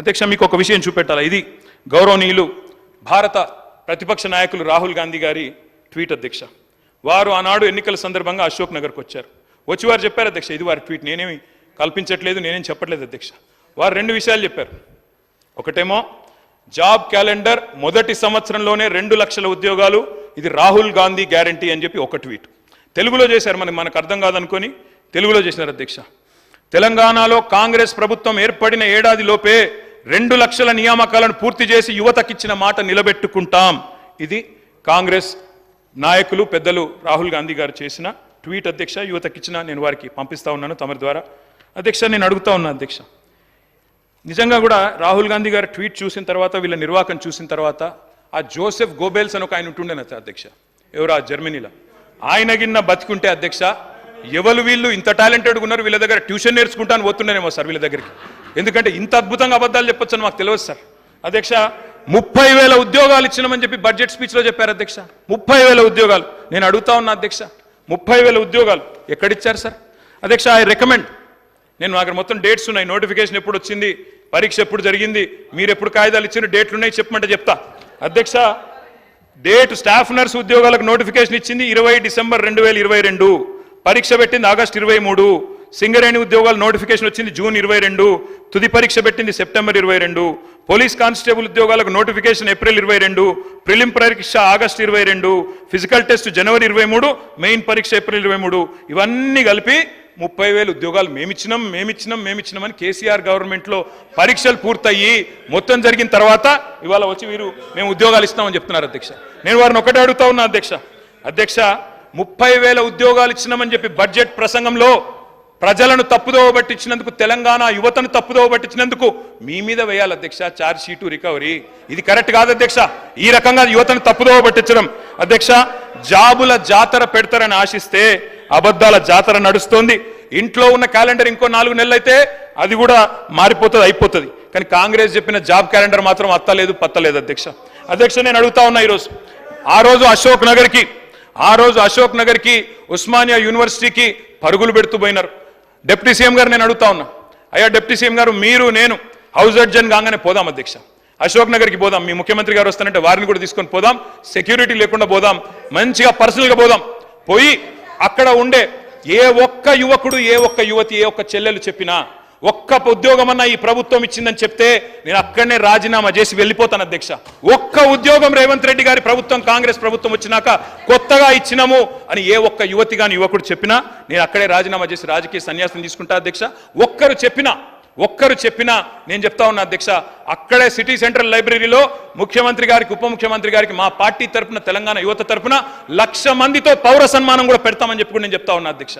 అధ్యక్ష మీకు ఒక విషయం చూపెట్టాలి? ఇది గౌరవనీయులు భారత ప్రతిపక్ష నాయకులు రాహుల్ గాంధీ గారి ట్వీట్ అధ్యక్ష. వారు ఆనాడు ఎన్నికల సందర్భంగా అశోక్ నగర్కి వచ్చారు. వచ్చి వారు చెప్పారు అధ్యక్ష ఇది వారి ట్వీట్ నేనేమి కల్పించట్లేదు నేనేం చెప్పట్లేదు అధ్యక్ష. వారు రెండు విషయాలు చెప్పారు. ఒకటేమో జాబ్ క్యాలెండర్ మొదటి సంవత్సరంలోనే రెండు లక్షల ఉద్యోగాలు ఇది రాహుల్ గాంధీ గ్యారంటీ అని చెప్పి ఒక ట్వీట్. తెలుగులో చేశారు మనకి మనకు అర్థం కాదనుకొని తెలుగులో చేసినారు అధ్యక్ష. తెలంగాణలో కాంగ్రెస్ ప్రభుత్వం ఏర్పడిన ఏడాది లోపే రెండు లక్షల నియామకాలను పూర్తి చేసి యువతకిచ్చిన మాట నిలబెట్టుకుంటాం. ఇది కాంగ్రెస్ నాయకులు పెద్దలు రాహుల్ గాంధీ గారు చేసిన ట్వీట్ అధ్యక్ష యువతకిచ్చిన నేను వారికి పంపిస్తా ఉన్నాను తమరి ద్వారా. అధ్యక్ష నేను అడుగుతా ఉన్నా అధ్యక్ష. నిజంగా కూడా రాహుల్ గాంధీ గారు ట్వీట్ చూసిన తర్వాత వీళ్ళ నిర్వాకం చూసిన తర్వాత ఆ జోసెఫ్ గోబెల్స్ అని ఒక ఆయన ఉంటుండేన అధ్యక్ష. ఎవరు ఆ జర్మనీలో? ఆయన గిన్న బతికుంటే అధ్యక్ష ఎవరు వీళ్ళు ఇంత టాలెంటెడ్గా ఉన్నారు వీళ్ళ దగ్గర ట్యూషన్ నేర్చుకుంటాను పోతున్నానేమో సార్ వీళ్ళ దగ్గరికి. ఎందుకంటే ఇంత అద్భుతంగా అబద్ధాలు చెప్పొచ్చు మాకు తెలియదు సార్. అధ్యక్ష ముప్పై వేల ఉద్యోగాలు ఇచ్చినామని చెప్పి బడ్జెట్ స్పీచ్లో చెప్పారు అధ్యక్ష. ముప్పై వేల ఉద్యోగాలు. నేను అడుగుతా ఉన్నా అధ్యక్ష ముప్పై వేల ఉద్యోగాలు ఎక్కడిచ్చారు సార్? అధ్యక్ష ఐ రికమెండ్ నేను అక్కడ మొత్తం డేట్స్ ఉన్నాయి. నోటిఫికేషన్ ఎప్పుడు వచ్చింది? పరీక్ష ఎప్పుడు జరిగింది? మీరు ఎప్పుడు కాగితాలు ఇచ్చిన డేట్లు ఉన్నాయి? చెప్పమంటే చెప్తా. అధ్యక్ష డేట్ స్టాఫ్ నర్స్ ఉద్యోగాలకు నోటిఫికేషన్ ఇచ్చింది ఇరవై డిసెంబర్ రెండు వేల ఇరవై రెండు. పరీక్ష పెట్టింది ఆగస్టు ఇరవై మూడు. సింగరేణి ఉద్యోగాలు నోటిఫికేషన్ వచ్చింది జూన్ ఇరవై రెండు. తుది పరీక్ష పెట్టింది సెప్టెంబర్ ఇరవై రెండు. పోలీస్ కానిస్టేబుల్ ఉద్యోగాలకు నోటిఫికేషన్ ఏప్రిల్ ఇరవై రెండు. ప్రిలిం పరీక్ష ఆగస్టు ఇరవై రెండు. ఫిజికల్ టెస్ట్ జనవరి ఇరవై మూడు. మెయిన్ పరీక్ష ఏప్రిల్ ఇరవై మూడు. ఇవన్నీ కలిపి ముప్పై వేలు ఉద్యోగాలు మేమిచ్చినాం మేమిచ్చినాం మేమిచ్చినామని కేసీఆర్ గవర్నమెంట్లో పరీక్షలు పూర్తయ్యి మొత్తం జరిగిన తర్వాత ఇవాళ వచ్చి వీరు మేము ఉద్యోగాలు ఇస్తామని చెప్తున్నారు అధ్యక్ష. నేను వారిని ఒకటే అడుగుతా ఉన్నా అధ్యక్ష. అధ్యక్ష ముప్పై వేల ఉద్యోగాలు ఇచ్చినామని చెప్పి బడ్జెట్ ప్రసంగంలో ప్రజలను తప్పుదోవ పట్టించినందుకు తెలంగాణ యువతను తప్పుదోవ పట్టించినందుకు మీ మీద వేయాలి అధ్యక్ష చార్జ్ షీటు రికవరీ ఇది కరెక్ట్ కాదు అధ్యక్ష. ఈ రకంగా యువతను తప్పుదోవ పట్టించడం అధ్యక్ష జాబుల జాతర పెడతారని ఆశిస్తే అబద్ధాల జాతర నడుస్తోంది. ఇంట్లో ఉన్న క్యాలెండర్ ఇంకో నాలుగు నెలలు అయితే అది కూడా మారిపోతుంది అయిపోతుంది. కానీ కాంగ్రెస్ చెప్పిన జాబ్ క్యాలెండర్ మాత్రం అత్తలేదు పత్తలేదు అధ్యక్ష. అధ్యక్ష నేను అడుగుతా ఉన్నా ఈరోజు. ఆ రోజు అశోక్ నగర్కి ఆ రోజు అశోక్ నగర్కి ఉస్మానియా యూనివర్సిటీకి పరుగులు పెడుతూ పోయినారు. డిప్యూటీ సీఎం గారు నేను అడుగుతా ఉన్నా అయ్యా డిప్యూటీ సీఎం గారు మీరు నేను హౌస్ అడ్జన్ కాగానే పోదాం అధ్యక్ష. అశోక్ నగర్కి పోదాం మీ ముఖ్యమంత్రి గారు వస్తానంటే వారిని కూడా తీసుకొని పోదాం సెక్యూరిటీ లేకుండా పోదాం మంచిగా పర్సనల్గా పోదాం. పోయి అక్కడ ఉండే ఏ ఒక్క యువకుడు ఏ ఒక్క యువతి ఏ ఒక్క చెల్లెలు చెప్పినా ఒక్క ఉద్యోగం ఈ ప్రభుత్వం ఇచ్చిందని చెప్తే నేను అక్కడనే రాజీనామా చేసి వెళ్ళిపోతాను అధ్యక్ష. ఒక్క ఉద్యోగం రేవంత్ రెడ్డి గారి ప్రభుత్వం కాంగ్రెస్ ప్రభుత్వం వచ్చినాక కొత్తగా ఇచ్చినాము అని ఏ ఒక్క యువతి గాని యువకుడు చెప్పినా నేను అక్కడే రాజీనామా చేసి రాజకీయ సన్యాసం తీసుకుంటా అధ్యక్ష. ఒక్కరు చెప్పినా ఒక్కరు చెప్పినా నేను చెప్తా ఉన్నా అధ్యక్ష అక్కడే సిటీ సెంట్రల్ లైబ్రరీలో ముఖ్యమంత్రి గారికి ఉప ముఖ్యమంత్రి గారికి మా పార్టీ తరపున తెలంగాణ యువత తరపున లక్ష మందితో పౌర సన్మానం కూడా పెడతామని చెప్పి నేను చెప్తా ఉన్నా అధ్యక్ష.